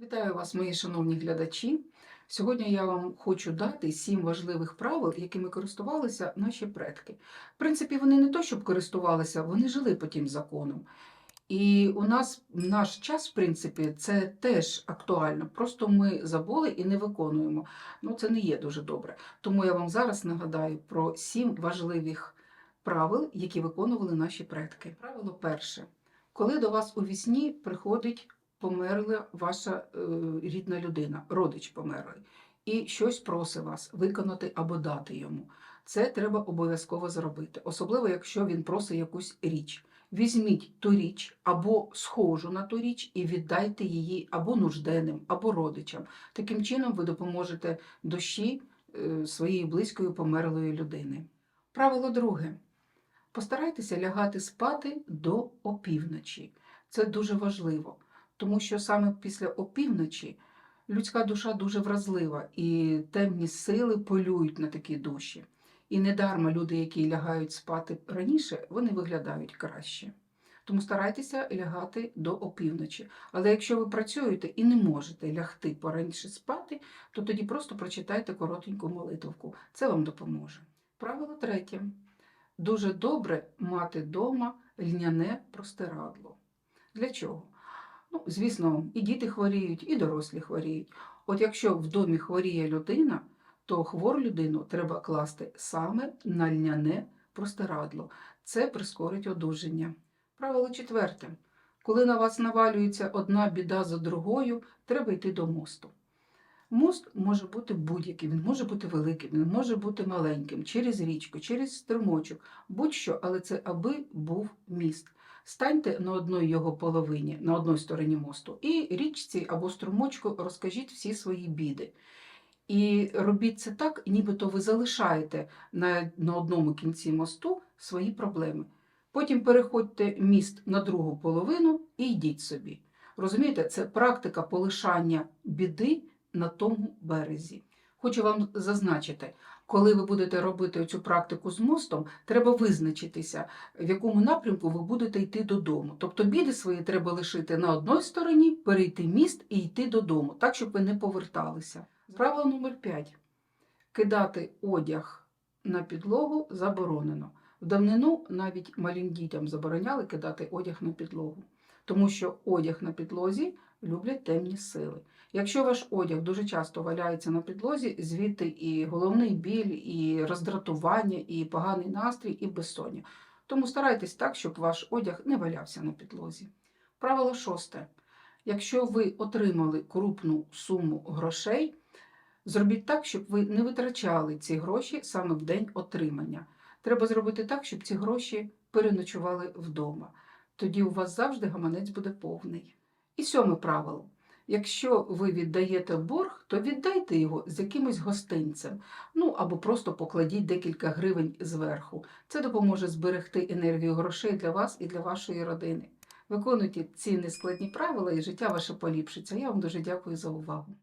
Вітаю вас, мої шановні глядачі. Сьогодні я вам хочу дати сім важливих правил, якими користувалися наші предки. В принципі, вони не то, щоб користувалися, вони жили по тим законам. І у нас наш час, в принципі, це теж актуально. Просто ми забули і не виконуємо. Ну, це не є дуже добре. Тому я вам зараз нагадаю про сім важливих правил, які виконували наші предки. Правило перше. Коли до вас у вісні приходить померла ваша е, рідна людина, родич померлий, і щось просить вас виконати або дати йому. Це треба обов'язково зробити, особливо якщо він просить якусь річ. Візьміть ту річ або схожу на ту річ і віддайте її або нужденним, або родичам. Таким чином ви допоможете душі е, своєї близької померлої людини. Правило друге. Постарайтеся лягати спати до опівночі. Це дуже важливо, тому що саме після опівночі людська душа дуже вразлива, і темні сили полюють на такі душі. І недарма люди, які лягають спати раніше, вони виглядають краще. Тому старайтеся лягати до опівночі. Але якщо ви працюєте і не можете лягти пораніше спати, то тоді просто прочитайте коротеньку молитовку. Це вам допоможе. Правило третє. Дуже добре мати вдома льняне простирадло. Для чого? Ну, звісно, і діти хворіють, і дорослі хворіють. От якщо в домі хворіє людина, то хвору людину треба класти саме на льняне простирадло. Це прискорить одужання. Правило четверте. Коли на вас навалюється одна біда за другою, треба йти до мосту. Мост може бути будь-яким, він може бути великим, він може бути маленьким, через річку, через струмочок, будь-що, але це аби був міст. Станьте на одній його половині, на одній стороні мосту, і річці або струмочку розкажіть всі свої біди. І робіть це так, нібито ви залишаєте на, на одному кінці мосту свої проблеми. Потім переходьте міст на другу половину і йдіть собі. Розумієте, це практика полишання біди на тому березі. Хочу вам зазначити, коли ви будете робити цю практику з мостом, треба визначитися, в якому напрямку ви будете йти додому. Тобто біди свої треба лишити на одній стороні, перейти міст і йти додому, так, щоб ви не поверталися. Правило номер 5. Кидати одяг на підлогу заборонено. В давнину навіть малим дітям забороняли кидати одяг на підлогу, тому що одяг на підлозі люблять темні сили. Якщо ваш одяг дуже часто валяється на підлозі, звідти і головний біль, і роздратування, і поганий настрій, і безсоння. Тому старайтесь так, щоб ваш одяг не валявся на підлозі. Правило шосте. Якщо ви отримали крупну суму грошей, зробіть так, щоб ви не витрачали ці гроші саме в день отримання. Треба зробити так, щоб ці гроші переночували вдома. Тоді у вас завжди гаманець буде повний. І сьоме правило. Якщо ви віддаєте борг, то віддайте його з якимось гостинцем, ну або просто покладіть декілька гривень зверху. Це допоможе зберегти енергію грошей для вас і для вашої родини. Виконуйте ці нескладні правила, і життя ваше поліпшиться. Я вам дуже дякую за увагу.